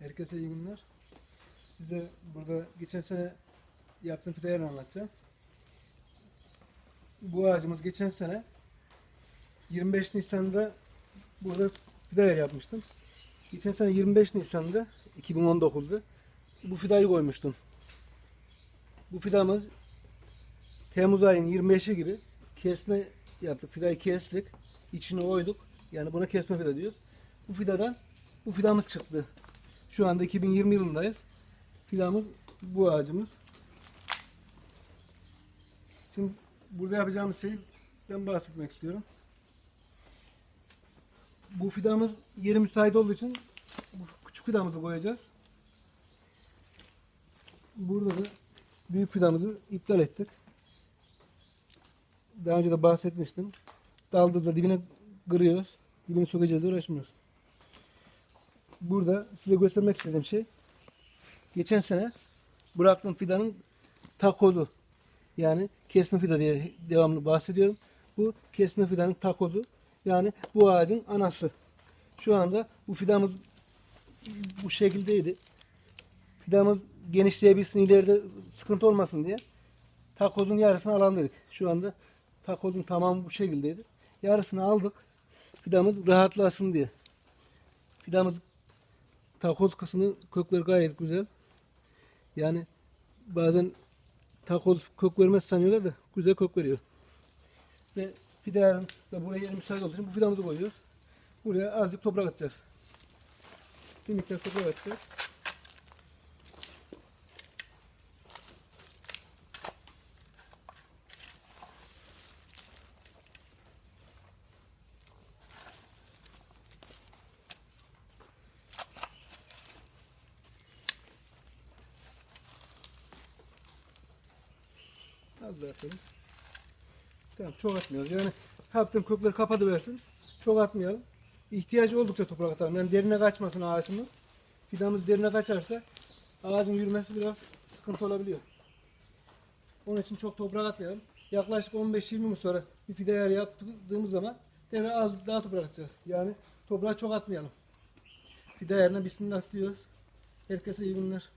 Herkese iyi günler. Size burada geçen sene yaptığım fideleri anlatacağım. Bu ağacımız geçen sene 25 Nisan'da burada fideler yapmıştım. Geçen sene 25 Nisan'da 2019'da bu fidayı koymuştum. Bu fidamız Temmuz ayının 25'i gibi kesme yaptık. Fidayı kestik. içine oyduk. Yani buna kesme fida diyoruz. Bu fidadan bu fidamız çıktı. Şu anda 2020 yılındayız. Fidamız bu ağacımız. Şimdi burada yapacağımız şeyden bahsetmek istiyorum. Bu fidamız yeri müsait olduğu için bu küçük fidamızı koyacağız. Burada da büyük fidamızı iptal ettik. Daha önce de bahsetmiştim. Dalda da dibine kırıyoruz. Dibini sokacağız uğraşmıyoruz. Burada size göstermek istediğim şey geçen sene bıraktığım fidanın takozu. Yani kesme fida diye devamlı bahsediyorum. Bu kesme fidanın takozu. Yani bu ağacın anası. Şu anda bu fidamız bu şekildeydi. Fidamız genişleyebilsin ileride sıkıntı olmasın diye takozun yarısını dedik. Şu anda takozun tamamı bu şekildeydi. Yarısını aldık. Fidamız rahatlasın diye. Fidamız takoz kısmı kökleri gayet güzel. Yani bazen takoz kök vermez sanıyorlar da güzel kök veriyor. Ve fidanın da buraya yer müsait olduğu için bu fidamızı koyuyoruz. Buraya azıcık toprak atacağız. Bir miktar toprak atacağız. Az daha atalım. Tamam çok atmıyoruz. Yani hafiften kökleri kapatıversin. Çok atmayalım. İhtiyacı oldukça toprak atalım. Yani derine kaçmasın ağaçımız. Fidamız derine kaçarsa ağacın yürümesi biraz sıkıntı olabiliyor. Onun için çok toprak atmayalım. Yaklaşık 15-20 gün sonra bir fide yer yaptığımız zaman tekrar az daha toprak atacağız. Yani toprağı çok atmayalım. Fide yerine bismillah diyoruz. Herkese iyi günler.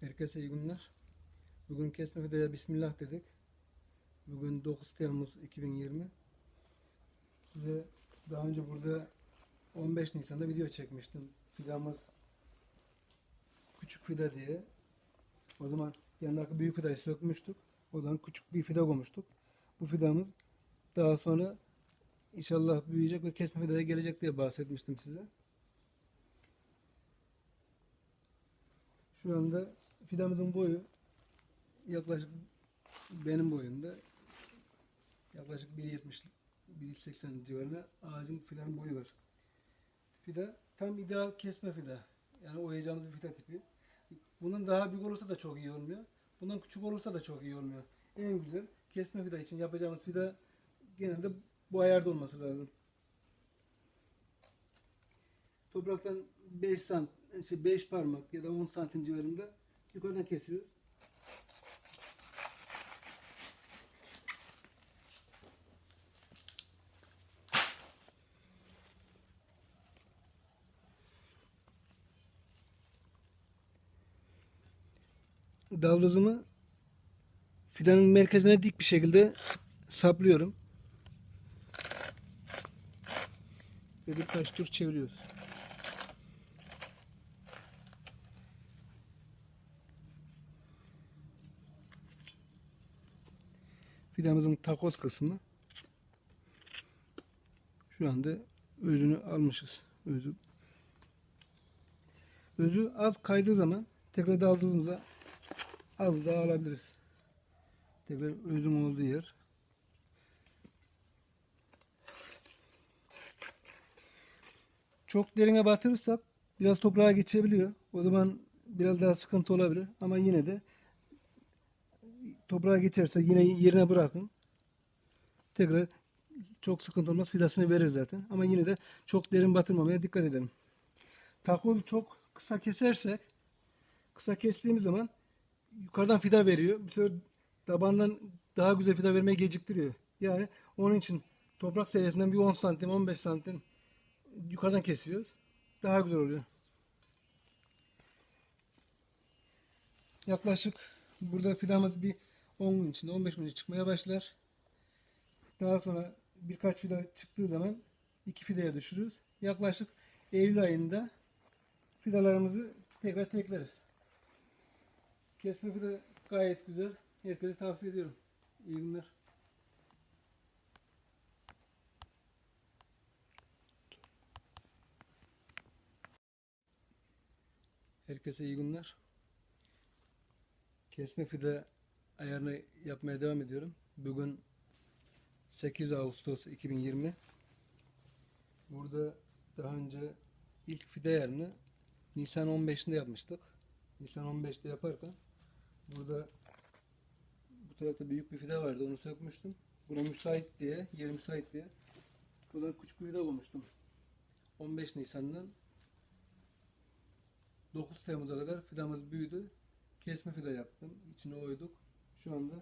Herkese iyi günler. Bugün kesme fideye bismillah dedik. Bugün 9 Temmuz 2020. Size daha önce burada 15 Nisan'da video çekmiştim. Fidamız küçük fida diye. O zaman yanındaki büyük fidayı sökmüştük. O küçük bir fida koymuştuk. Bu fidamız daha sonra inşallah büyüyecek ve kesme fidaya gelecek diye bahsetmiştim size. Şu anda fidamızın boyu yaklaşık benim boyumda yaklaşık 1.70 1.80 civarında ağacın fidan boyu var. Fida tam ideal kesme fida. Yani oyacağımız bir fida tipi. Bunun daha büyük olursa da çok iyi olmuyor. Bundan küçük olursa da çok iyi olmuyor. En güzel kesme fida için yapacağımız fida genelde bu ayarda olması lazım. Topraktan 5 sant, şey 5 parmak ya da 10 santim civarında yukarıdan kesiyoruz. Daldızımı fidanın merkezine dik bir şekilde saplıyorum. Ve birkaç tur çeviriyoruz. Fidanımızın takoz kısmı şu anda özünü almışız. Özü özü az kaydığı zaman tekrar daldığımızda az daha alabiliriz. Tekrar özüm olduğu yer. Çok derine batırırsak biraz toprağa geçebiliyor. O zaman biraz daha sıkıntı olabilir. Ama yine de toprağa geçerse yine yerine bırakın. Tekrar çok sıkıntı olmaz. Fidasını verir zaten. Ama yine de çok derin batırmamaya dikkat edelim. Takozu çok kısa kesersek kısa kestiğimiz zaman yukarıdan fida veriyor. Bu sefer tabandan daha güzel fida vermeye geciktiriyor. Yani onun için toprak seviyesinden bir 10 santim 15 santim yukarıdan kesiyoruz. Daha güzel oluyor. Yaklaşık burada fidanımız bir 10 gün içinde 15 gün içinde çıkmaya başlar. Daha sonra birkaç fida çıktığı zaman iki fideye düşürürüz. Yaklaşık Eylül ayında fidalarımızı tekrar tekleriz. Kesme fida gayet güzel. Herkese tavsiye ediyorum. İyi günler. Herkese iyi günler. Kesme fide ayarını yapmaya devam ediyorum. Bugün 8 Ağustos 2020. Burada daha önce ilk fide ayarını Nisan 15'inde yapmıştık. Nisan 15'te yaparken burada bu tarafta büyük bir fide vardı. Onu sökmüştüm. Buna müsait diye, yeri müsait diye. Buradan küçük bir fide koymuştum. 15 Nisan'dan 9 Temmuz'a kadar fidamız büyüdü. Kesme fide yaptım. İçine oyduk. Şu anda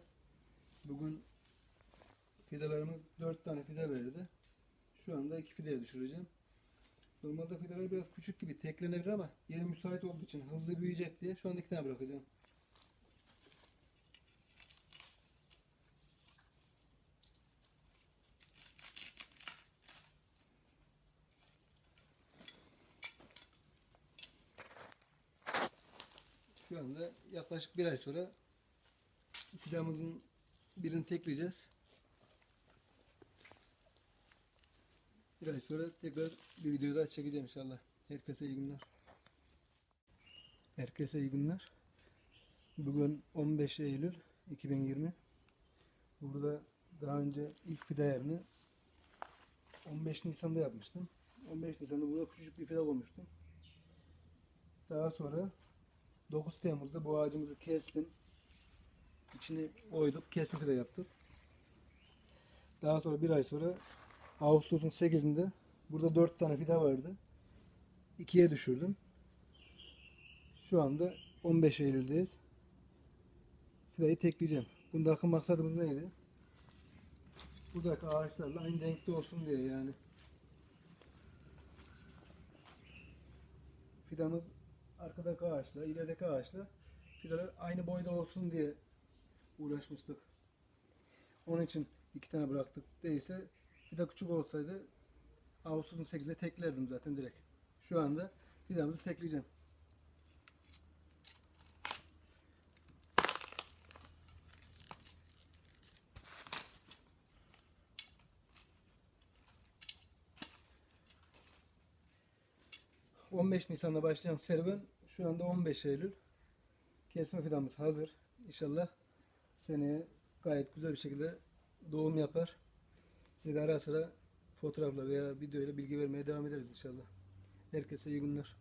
bugün fidelerimiz 4 tane fide verdi. Şu anda 2 fideye düşüreceğim. Normalde fideler biraz küçük gibi teklenebilir ama yeri müsait olduğu için hızlı büyüyecek diye şu anda 2 tane bırakacağım. Anda yaklaşık bir ay sonra fidamızın birini tekleyeceğiz. Bir ay sonra tekrar bir video daha çekeceğim inşallah. Herkese iyi günler. Herkese iyi günler. Bugün 15 Eylül 2020. Burada daha önce ilk fide ayarını 15 Nisan'da yapmıştım. 15 Nisan'da burada küçük bir fide koymuştum. Daha sonra 9 Temmuz'da bu ağacımızı kestim. İçini oyduk, kesme fide yaptık. Daha sonra bir ay sonra Ağustos'un 8'inde burada 4 tane fide vardı. 2'ye düşürdüm. Şu anda 15 Eylül'deyiz. Fideyi tekleyeceğim. Bundaki maksadımız neydi? Buradaki ağaçlarla aynı renkte olsun diye yani. Fidanın arkadaki ağaçla, ilerideki ağaçla fideler aynı boyda olsun diye uğraşmıştık. Onun için iki tane bıraktık. Değilse fide küçük olsaydı Ağustos'un 8'inde teklerdim zaten direkt. Şu anda fidamızı tekleyeceğim. ...15 Nisan'da başlayan serüven... ...şu anda 15 Eylül... ...kesme fidanımız hazır. İnşallah... ...seneye gayet güzel bir şekilde... ...doğum yapar. Size ara sıra... ...fotoğrafla veya videoyla bilgi vermeye devam ederiz inşallah. Herkese iyi günler.